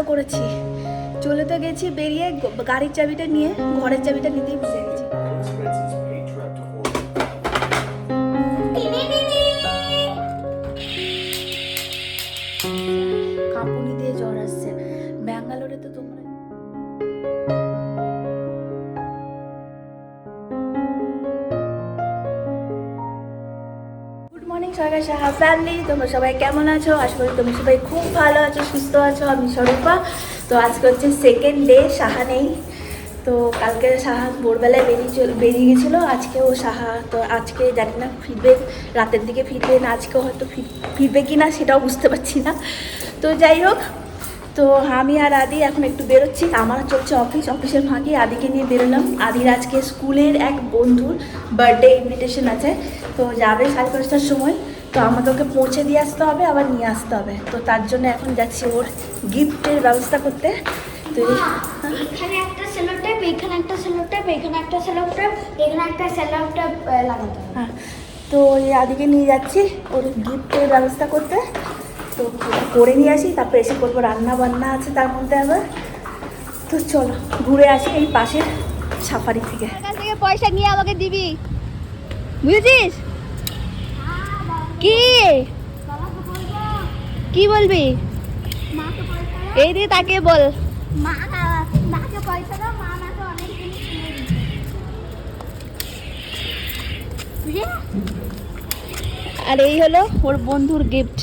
করেছি। চলে তো গেছি বেরিয়ে গাড়ির চাবিটা নিয়ে ঘরের চাবিটা নিতেই বসে গেছি। সাহা ফ্যামিলি তোমরা সবাই কেমন আছো? আশা করি তোমরা সবাই খুব ভালো আছো, সুস্থ আছো, আমি স্বরূপা। তো আজকে হচ্ছে সেকেন্ড ডে সাহা নেই। তো কালকে সাহা ভোরবেলায় বেরিয়ে বেরিয়ে গেছিল আজকে ও সাহা, তো আজকে জানি না ফিরবে, রাতের দিকে ফিরবে না, আজকে হয়তো ফির- ফিরবে কি না সেটাও বুঝতে পারছি না। তো যাই হোক, তো আমি আর আদি এখন একটু বেরোচ্ছি, আমার চলছে অফিস অফিসের ফাঁকে আদিকে নিয়ে বেরোলাম। আদির আজকে স্কুলের এক বন্ধুর বার্থডে ইনভিটেশন আছে, তো যাবে সাড়ে পাঁচটার সময়। তো আমাকে ওকে পৌঁছে দিয়ে আসতে হবে আবার নিয়ে আসতে হবে। তো তার জন্য এখন যাচ্ছি ওর গিফটের ব্যবস্থা করতে। তো এখানে একটা সেলো টেপ এখানে একটা সেলো টেপ এখানে একটা সেলো টেপ এখানে একটা সেলো টেপ লাগাতে হ্যাঁ তো এই আদিকে নিয়ে যাচ্ছি ওর গিফটের ব্যবস্থা করতে। তো করে নিয়ে আসি তারপর এসে করব রান্না বান্না আছে তার মধ্যে আবার। তো চলো ঘুরে আসি এই পাশের সাফারি থেকে। কাছ থেকে পয়সা নিয়ে আমাকে দিবি। বুঝেছিস? কি? কি বলবি? এই দিয়ে তাকে বল। আর এই হলো ওর বন্ধুর গিফট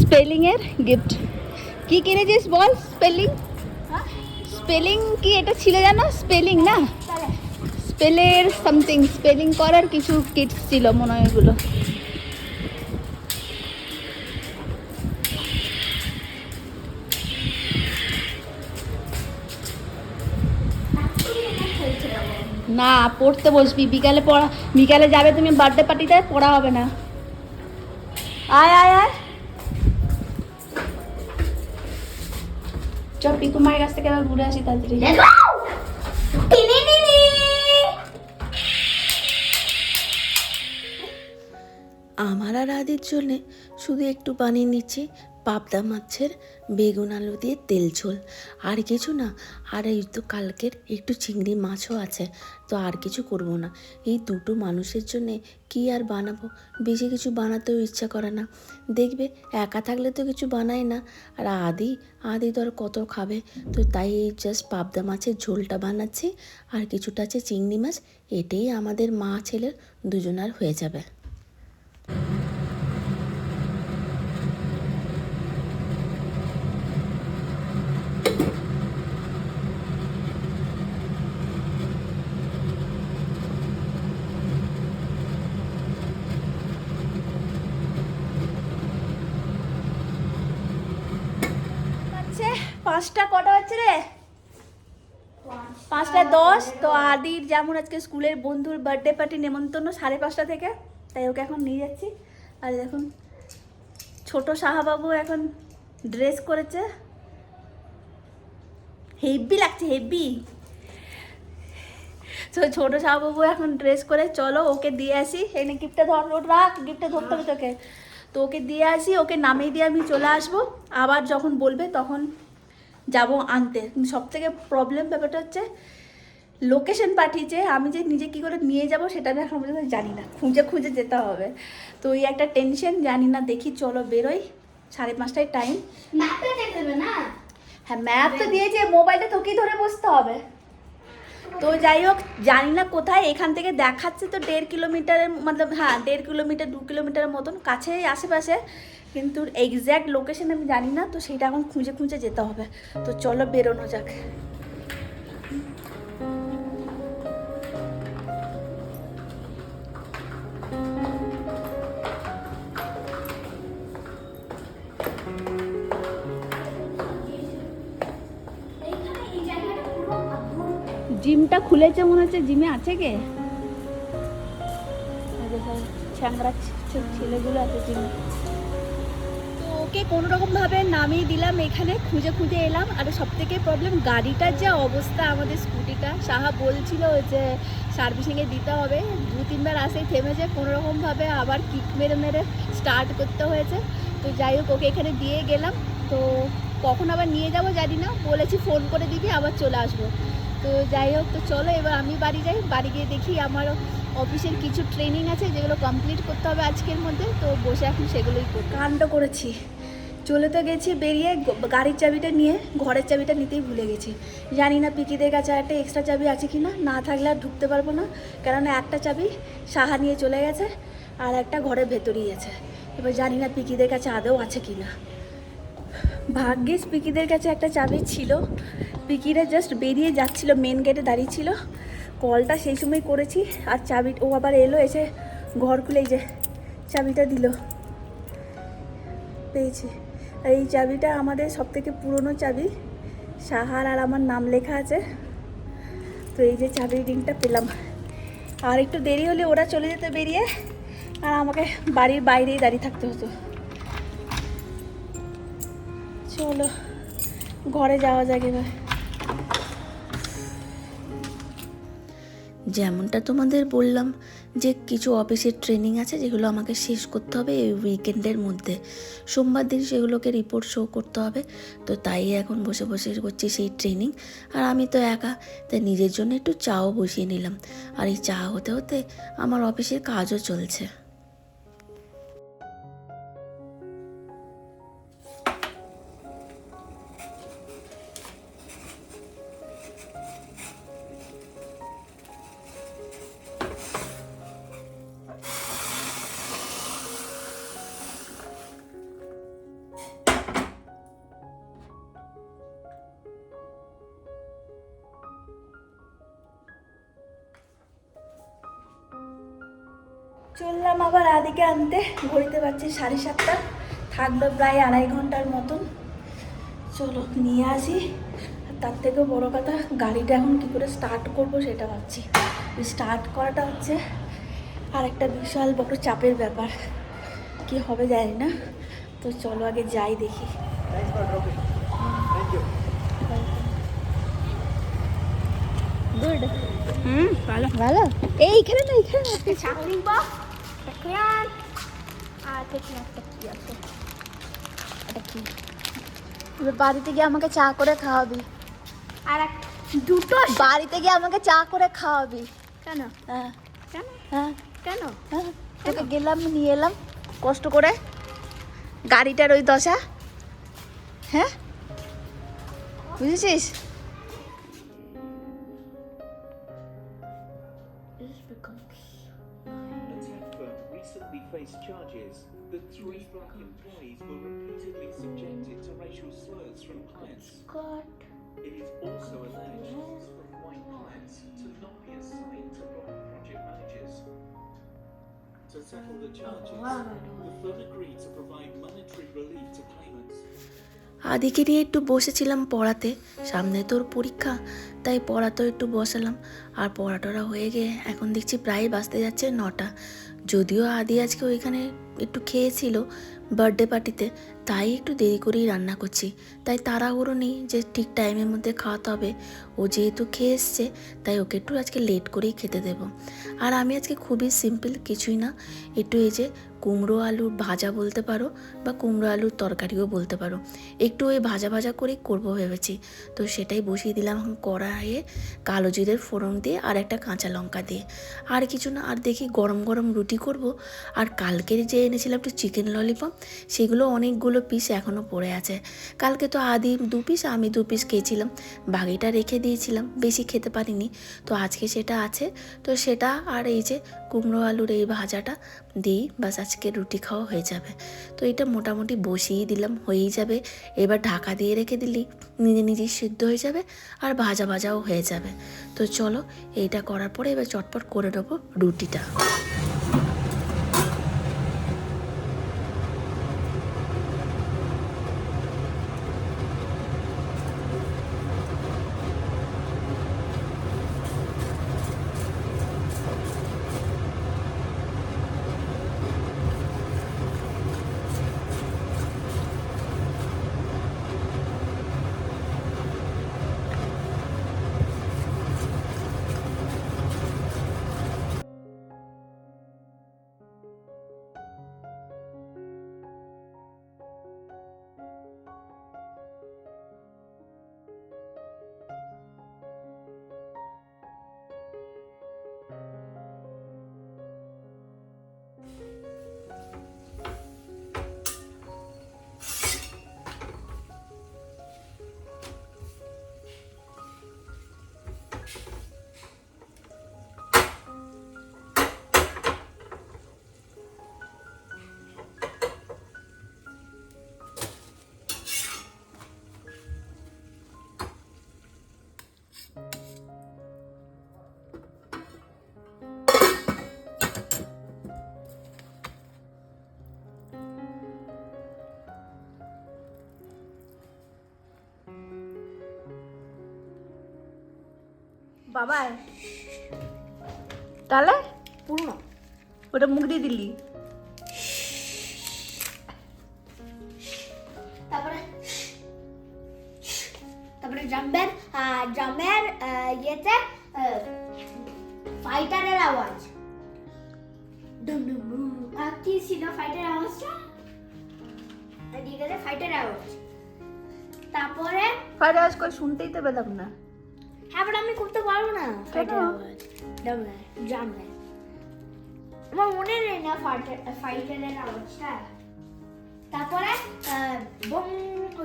স্পেলিং এর গিফট কি কিনেছিস বল? স্পেলিং স্পেলিং কি? এটা ছিল জানো? স্পেলিং না? স্পেলের সামথিং স্পেলিং করার কিছু কিটস ছিল মনে হয় এগুলো। না, পড়তে বসবি। বিকালে পড়া, বিকালে যাবে তুমি বার্থডে পার্টিতে পড়া হবে না। আয় আয় আয়। চ পিকু মায়ের কাছ থেকে আবার ঘুরে আসি তাড়াতাড়ি। আর আদির জন্যে শুধু একটু বানিয়ে নিচ্ছি পাবদা মাছের বেগুন আলু দিয়ে তেল ঝোল। আর কিছু না, আর এই তো কালকের একটু চিংড়ি মাছও আছে, তো আর কিছু করব না। এই দুটো মানুষের জন্যে কি আর বানাবো? বেশি কিছু বানাতেও ইচ্ছা করে না। দেখবে, একা থাকলে তো কিছু বানাই না। আর আদি আদি আর কত খাবে? তো তাই এই জাস্ট পাবদা মাছের ঝোলটা বানাচ্ছি। আর কিছুটা আছে চিংড়ি মাছ, এটাই আমাদের মা ছেলের দুজনার হয়ে যাবে হচ্ছে পাঁচটা, কটা হচ্ছে রে? পাঁচটা দশ। তো আদির যেমন আজকে স্কুলের বন্ধুর বার্থডে পার্টি নেমন্তন্ন সাড়ে পাঁচটা থেকে। তাই ওকে এখন নিয়ে যাচ্ছি। আর দেখুন, ছোট সাহাবাবু এখন ড্রেস করেছে। হেভি লাগছে হেভি তো ছোট সাহাবাবু এখন ড্রেস করে, চলো ওকে দিয়ে আসি। এনে গিফটটা ধর ওর রাখ গিফটটা ধরতে হবে তোকে। তো ওকে দিয়ে আসি, ওকে নামিয়ে দিয়ে আমি চলে আসব। আবার যখন বলবে তখন যাব আনতে। সব থেকে প্রবলেম ব্যাপারটা হচ্ছে লোকেশন পাঠিয়েছে আমি যে নিজে কি করে নিয়ে যাব সেটা আমি এখন পর্যন্ত জানি না। খুঁজে খুঁজে যেতে হবে। তো এই একটা টেনশন জানি না দেখি চলো বেরোই। সাড়ে পাঁচটায় টাইম হ্যাঁ ম্যাপ তো দিয়েছে মোবাইলটা তোকেই ধরে বসতে হবে। তো যাই হোক, জানি না কোথায়, এখান থেকে দেখাচ্ছে তো দেড় কিলোমিটারের মতলব হ্যাঁ দেড় কিলোমিটার, দু কিলোমিটারের মতন কাছেই আশেপাশে। কিন্তু এক্স্যাক্ট লোকেশন আমি জানি না, তো সেটা এখন খুঁজে খুঁজে যেতে হবে। তো চলো বেরোনো যাক। জিমটা খুলেছে মনে হচ্ছে, জিমে আছে কে? ছ্যাংরা ছেলেগুলো আছে জিমে। ওকে কোনো রকমভাবে নামিয়ে দিলাম এখানে, খুঁজে খুঁজে এলাম। আর সব থেকে প্রবলেম গাড়িটার যে অবস্থা আমাদের স্কুটিটা। সাহা বলছিল যে সার্ভিসিংয়ে দিতে হবে। দু, তিনবার আসেই থেমেছে কোনো রকমভাবে আবার কিক মেরে মেরে স্টার্ট করতে হয়েছে। তো যাই হোক, ওকে এখানে দিয়ে গেলাম। তো কখন আবার নিয়ে যাব জানি না। বলেছি ফোন করে দিবি, আবার চলে আসব। তো যাই হোক, তো চলো এবার আমি বাড়ি যাই। বাড়ি গিয়ে দেখি আমার অফিসের কিছু ট্রেনিং আছে যেগুলো কমপ্লিট করতে হবে আজকের মধ্যে। তো বসে এখন সেগুলোই করব। কাণ্ড করেছি। চলে তো গেছি বেরিয়ে গাড়ির চাবিটা নিয়ে ঘরের চাবিটা নিতেই ভুলে গেছি। জানি না পিকিদের কাছে একটা এক্সট্রা চাবি আছে কি না না থাকলে আর ঢুকতে পারব না। কেননা একটা চাবি সাহা নিয়ে চলে গেছে আর একটা ঘরের ভেতরেই আছে। এবার জানি না পিকিদের কাছে আদৌ আছে কি না ভাগ্যিস পিকিদের কাছে একটা চাবি ছিল। পিকিরা জাস্ট বেরিয়ে যাচ্ছিল মেন গেটে দাঁড়িয়ে ছিল কলটা সেই সময় করেছি, আর চাবি, ও আবার এলো, এসে ঘর খুলে যে চাবিটা দিল। পেয়েছি। আর এই চাবিটা আমাদের সব থেকে পুরনো চাবি, সাহার আর আমার নাম লেখা আছে। তো এই যে চাবির রিংটা পেলাম। আর একটু দেরি হলে ওরা চলে যেত বেরিয়ে, আর আমাকে বাড়ির বাইরেই দাঁড়িয়ে থাকতে হতো। চলো, ঘরে যাওয়া যাক এবার। যেমনটা তোমাদের বললাম যে কিছু অফিসের ট্রেনিং আছে যেগুলো আমাকে শেষ করতে হবে এই উইকেন্ডের মধ্যে। সোমবার দিন সেগুলোকে রিপোর্ট শো করতে হবে। তো তাই এখন বসে বসে করছি সেই ট্রেনিং আর আমি তো একা, তাই নিজের জন্য একটু চাও বসিয়ে নিলাম। আর এই চা হতে হতে আমার অফিসের কাজও চলছে। চললাম আবার আদিকে আনতে। ঘড়িতে পারছি সাড়ে সাতটা। থাকল প্রায় আড়াই ঘণ্টার মতন। চলো নিয়ে আসি। তার থেকেও বড় কথা গাড়িটা এখন কী করে স্টার্ট করব সেটা ভাবছি। স্টার্ট করাটা হচ্ছে আর একটা বিশাল বড় চাপের ব্যাপার। কি হবে জানি না। তো চলো আগে যাই দেখি. গুড হুম ভালো। ভালো? এইখানে না এইখানে। চাকরি বক্স ক্রেয়ন আর দেখি একটা কি আছে এটা কি বাড়িতে গিয়ে আমাকে চা করে খাওয়াবি। আর দুটো বাড়িতে গিয়ে আমাকে চা করে খাওয়াবি। কেন? হ্যাঁ। কেন? হ্যাঁ। কেন? হ্যাঁ। তোকে গেলাম নিয়ে এলাম। কষ্ট করে গাড়িটার ওই দশা। হ্যাঁ? বুঝেছিস? আদিকে নিয়ে একটু বসেছিলাম পড়াতে। সামনে তোর পরীক্ষা, তাই পড়াতেও একটু বসালাম। আর পড়াটরা হয়ে গিয়ে এখন দেখছি প্রায় বাঁচতে যাচ্ছে নটা। যদিও আদি আজকে ওইখানে একটু খেয়েছিল বার্থডে পার্টিতে, তাই একটু দেরি করেই রান্না করছি। তাই তাড়াহুড়ো নেই যে ঠিক টাইমের মধ্যে খাওয়াতে হবে। ও যেহেতু খেয়ে এসছে, তাই ওকে একটু আজকে লেট করেই খেতে দেব। আর আমি আজকে খুবই সিম্পল কিছুই না। একটু এই যে কুমড়ো আলুর ভাজা বলতে পারো বা কুমড়ো আলুর তরকারিও বলতে পারো। একটু ওই ভাজা ভাজা করেই করব ভেবেছি। তো সেটাই বসিয়ে দিলাম কড়াইয়ে কালো জিরের ফোড়ন দিয়ে আর একটা কাঁচা লঙ্কা দিয়ে। আর কিছু না, আর দেখি গরম গরম রুটি করব। আর কালকের যে এনেছিলাম একটু চিকেন ললিপপ সেগুলো অনেকগুলো পিস এখনও পড়ে আছে। কালকে তো আদি দু পিস আমি দু পিস খেয়েছিলাম। বাকিটা রেখে দিয়েছিলাম, বেশি খেতে পারিনি। তো আজকে সেটা আছে। তো সেটা আর এই যে কুমড়ো আলুর এই ভাজাটা দিই বাস আজকে রুটি খাওয়া হয়ে যাবে। তো এটা মোটামুটি বসিয়ে দিলাম, হয়েই যাবে। এবার ঢাকা দিয়ে রেখে দিলি, নিজে নিজেই সিদ্ধ হয়ে যাবে আর ভাজা ভাজাও হয়ে যাবে। তো চলো, এইটা করার পরে এবার চটপট করে নেব রুটিটা। তাহলে? পুরনো ওটা মুখ দিয়ে দিলি। তারপরে তারপরে ইয়েতে ফাইটারের আওয়াজ। কি ছিল ফাইটার আওয়াজটা? ঠিক আছে ফাইটার আওয়াজ। তারপরে ফায়ার আওয়াজ করে শুনতেই তো পেলাম না। আমি করতে পারব না। আমার মনে নেই না ফাইটারের আওয়াজটা। তারপরে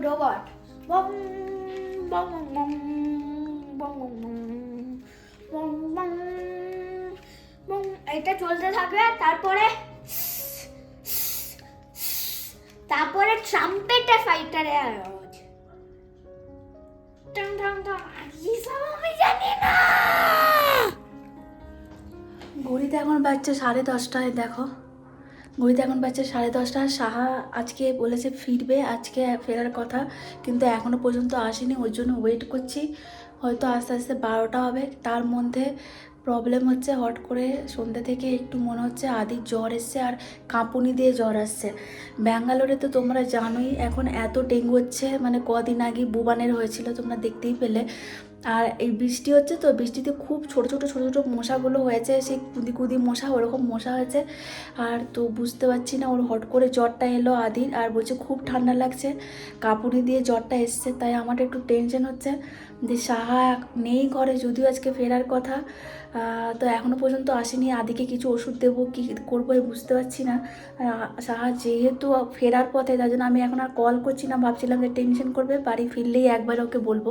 রোবট এটা চলতে থাকবে। তারপরে তারপরে ট্রাম্পেটের ফাইটারের আওয়াজ। টং টাং টাং ঘড়িতে এখন বাচ্চা সাড়ে দশটায়, দেখো। ঘড়িতে এখন বাচ্চা সাড়ে দশটা। সাহা আজকে বলেছে ফিরবে, আজকে ফেরার কথা, কিন্তু এখনও পর্যন্ত আসেনি, ওর জন্য ওয়েট করছি। হয়তো আস্তে আস্তে বারোটা হবে, তার মধ্যে প্রবলেম হচ্ছে, হট করে সন্ধ্যে থেকে একটু মনে হচ্ছে আদি জ্বর এসছে আর কাঁপুনি দিয়ে জ্বর আসছে। ব্যাঙ্গালোরে তো তোমরা জানোই এখন এত ডেঙ্গু হচ্ছে মানে কদিন আগে বুবানের হয়েছিল, তোমরা দেখতেই পেলে। আর এই বৃষ্টি হচ্ছে তো, বৃষ্টিতে খুব ছোট ছোট ছোট ছোট মশাগুলো হয়েছে সেই কুদি কুদি মশা, ওরকম মশা হয়েছে। আর তো বুঝতে পারছি না, ওর হট করে জ্বরটা এলো আদির, আর বলছে খুব ঠান্ডা লাগছে কাপুনি দিয়ে জ্বরটা এসছে, তাই আমার একটু টেনশন হচ্ছে যে সাহা নেই ঘরে, যদিও আজকে ফেরার কথা। তো এখনও পর্যন্ত আসেনি, আদিকে কিছু ওষুধ দেবো, কী করব বুঝতে পারছি না। সাহা যেহেতু ফেরার পথে, তার জন্য আমি এখন আর কল করছি না, ভাবছিলাম যে টেনশন করবে, বাড়ি ফিরলেই একবার ওকে বলব।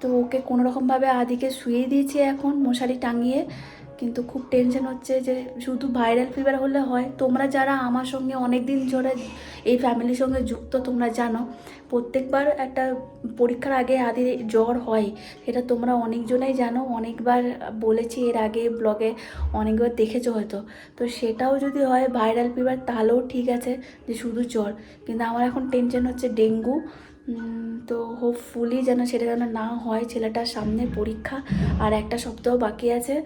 তো ওকে কোনো রকমভাবে আদিকে শুয়ে দিয়েছি এখন, মশারি টাঙিয়ে। কিন্তু খুব টেনশন হচ্ছে যে শুধু ভাইরাল ফিভার হলে হয়। তোমরা যারা আমার সঙ্গে অনেক দিন ধরে এই ফ্যামিলির সঙ্গে যুক্ত, তোমরা জানো, প্রত্যেকবার একটা পরীক্ষার আগে আদির জ্বর হয়। সেটা তোমরা অনেকজনাই জানো, অনেকবার বলেছি এর আগে ব্লগে অনেকবার দেখেছ হয়তো। তো সেটাও যদি হয় ভাইরাল ফিভার তাহলেও ঠিক আছে যে শুধু জ্বর। কিন্তু আমার এখন টেনশন হচ্ছে ডেঙ্গু। তো হোপফুলি যেন সেটা যেন না হয়, ছেলেটার সামনে পরীক্ষা আর একটা সপ্তাহ বাকি আছে।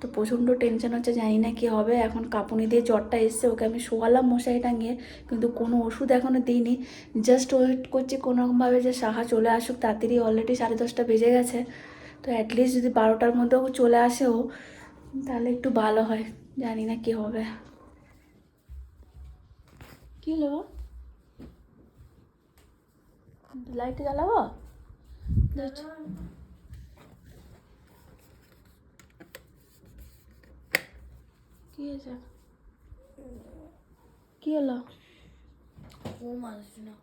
তো প্রচণ্ড টেনশন হচ্ছে, জানি না কী হবে। এখন কাঁপুনি দিয়ে জ্বরটা এসছে, ওকে আমি শোয়ালাম মশারি টাঙিয়ে কিন্তু কোনো ওষুধ এখনও দিইনি। জাস্ট ওয়েট করছি, কোনোরকমভাবে যে সাহা চলে আসুক, তাড়াতাড়ি অলরেডি সাড়ে দশটা বেজে গেছে। তো অ্যাটলিস্ট যদি বারোটার মধ্যেও চলে আসেও তাহলে একটু ভালো হয়, জানি না কী হবে। কী হলো? লাইট জ্বালাবো? কি হয়েছে? কি হলো? ঘুম আসছে না।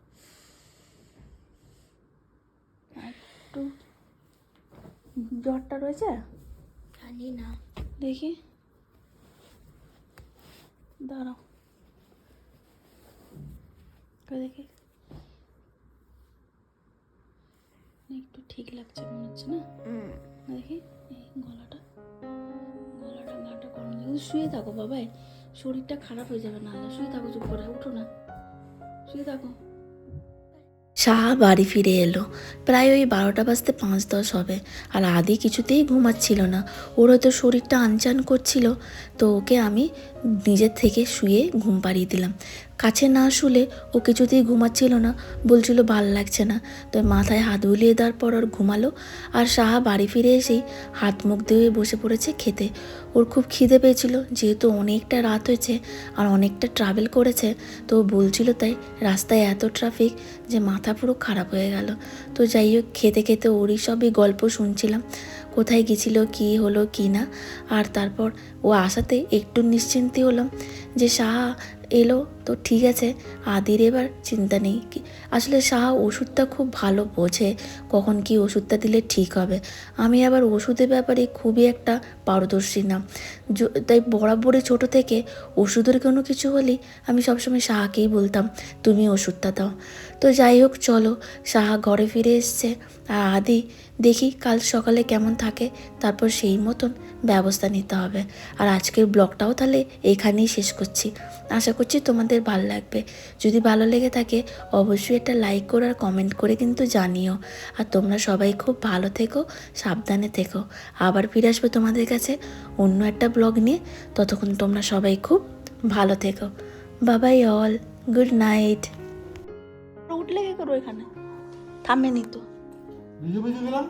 একটু জ্বরটা রয়েছে? জানি না। দেখি। দাঁড়াও। দেখি? একটু ঠিক লাগছে মনে হচ্ছে না? দেখি এই গলাটা। গলাটা গাটা গরম কিন্তু শুয়ে থাকো বাবাই। শরীরটা খারাপ হয়ে যাবে না শুয়ে থাকো চুপ করে উঠো না। শুয়ে থাকো। সাহা বাড়ি ফিরে এলো। প্রায় ওই বারোটা বাজতে পাঁচ দশ হবে। আর আদি কিছুতেই ঘুমাচ্ছিল না। ওর হয়তো শরীরটা আনচান করছিল। তো ওকে আমি নিজের থেকে শুয়ে ঘুম পাড়িয়ে দিলাম। কাছে না শুলে ও কিছুতেই ঘুমাচ্ছিল না, বলছিল ভালো লাগছে না। তো মাথায় হাত বুলিয়ে দেওয়ার পর ওর ঘুমালো। আর সাহা বাড়ি ফিরে এসেই হাত মুখ দিয়ে বসে পড়েছে খেতে। ওর খুব খিদে পেয়েছিল, যেহেতু অনেকটা রাত হয়েছে আর অনেকটা ট্রাভেল করেছে, তো বলছিল তাই রাস্তায় এত ট্রাফিক যে মাথা পুরো খারাপ হয়ে গেল। তো যাই হোক, খেতে খেতে ওরই সবই গল্প শুনছিলাম, কোথায় গেছিল, কী হলো, কী না। আর তারপর ও আসাতে একটু নিশ্চিন্তি হলাম যে সাহা এলো, তো ঠিক আছে, আদির এবার চিন্তা নেই। আসলে সাহা ওষুধটা খুব ভালো বোঝে, কখন কি ওষুধটা দিলে ঠিক হবে। আমি আবার ওষুধের ব্যাপারে খুবই একটা পারদর্শী না। তাই বরাবরই ছোট থেকে ওষুধের কোনো কিছু হলেই আমি সবসময় সাহাকেই বলতাম, তুমি ওষুধটা দাও। তো যাই হোক, চলো। সাহা ঘরে ফিরে এসছে। আর আদি, দেখি কাল সকালে কেমন থাকে, তারপর সেই মতন ব্যবস্থা নিতে হবে। আর আজকের ব্লগটাও তাহলে এখানেই শেষ করছি। আশা করছি তোমাদের ভালো লাগবে। যদি ভালো লেগে থাকে, অবশ্যই একটা লাইক করে আর কমেন্ট করে কিন্তু জানিও। আর তোমরা সবাই খুব ভালো থেকো, সাবধানে থেকো। আবার ফিরে আসবে তোমাদের কাছে অন্য একটা ব্লগ নিয়ে। ততক্ষণ তোমরা সবাই খুব ভালো থেকো। বাবাই অল গুড নাইট উঠলে কি করব এখানে। থামেনি তো। ভিজে ভিজে গেলাম?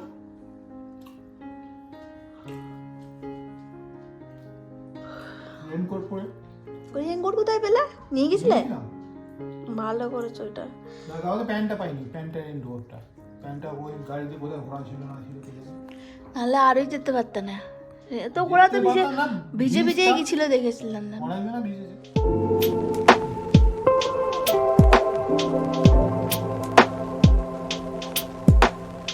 রেনকোট পরে। ওই রেনকোট কোথায় পেলে? নিয়ে গেছিলে? ভালো করেছ ওটা না তাহলে প্যান্টটা পাইনি প্যান্টটা রেনকোটটা প্যান্টটা ওই গাড়িতে কোথায় ঘোরা ছিল না ছিল নাহলে আরোই যেতে পারতে না। তো তো ভিজে ভিজে ভিজেই গেছিল দেখেছিলাম না। না ভিজেছে